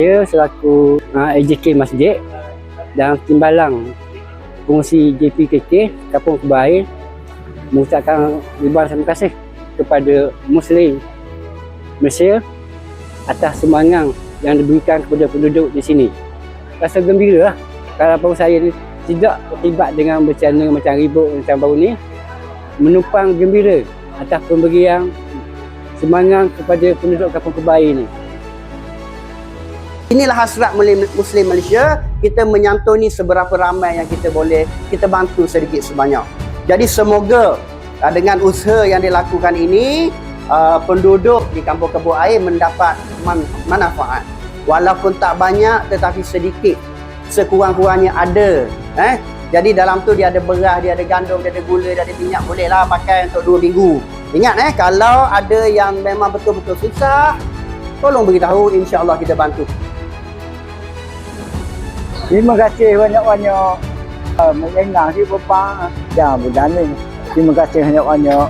Saya selaku AJK Masjid dan timbalang fungsi JPKK Kampung Kebaik mengucapkan ribuan terima kasih kepada Muslim Malaysia atas sumbangan yang diberikan kepada penduduk di sini. Rasa gembira lah kalau saya ni tidak terlibat dengan bencana macam ribut macam baru ni menumpang gembira atas pemberian sumbangan kepada penduduk Kampung Kebaik ni. Inilah hasrat Muslim Malaysia, kita menyantuni seberapa ramai yang kita boleh kita bantu sedikit sebanyak. Jadi semoga uh, dengan usaha yang dilakukan ini uh, penduduk di Kampung Kebun Air mendapat man- manfaat. Walaupun tak banyak tetapi sedikit. Sekurang-kurangnya ada. Eh? Jadi dalam tu dia ada beras, dia ada gandum, dia ada gula, dia ada minyak. Bolehlah pakai untuk dua minggu. Ingat eh, kalau ada yang memang betul-betul susah, tolong beritahu, insya-Allah kita bantu. Terima kasih banyak-banyak uh, menyenang si bapa dan budak ni. Terima kasih banyak-banyak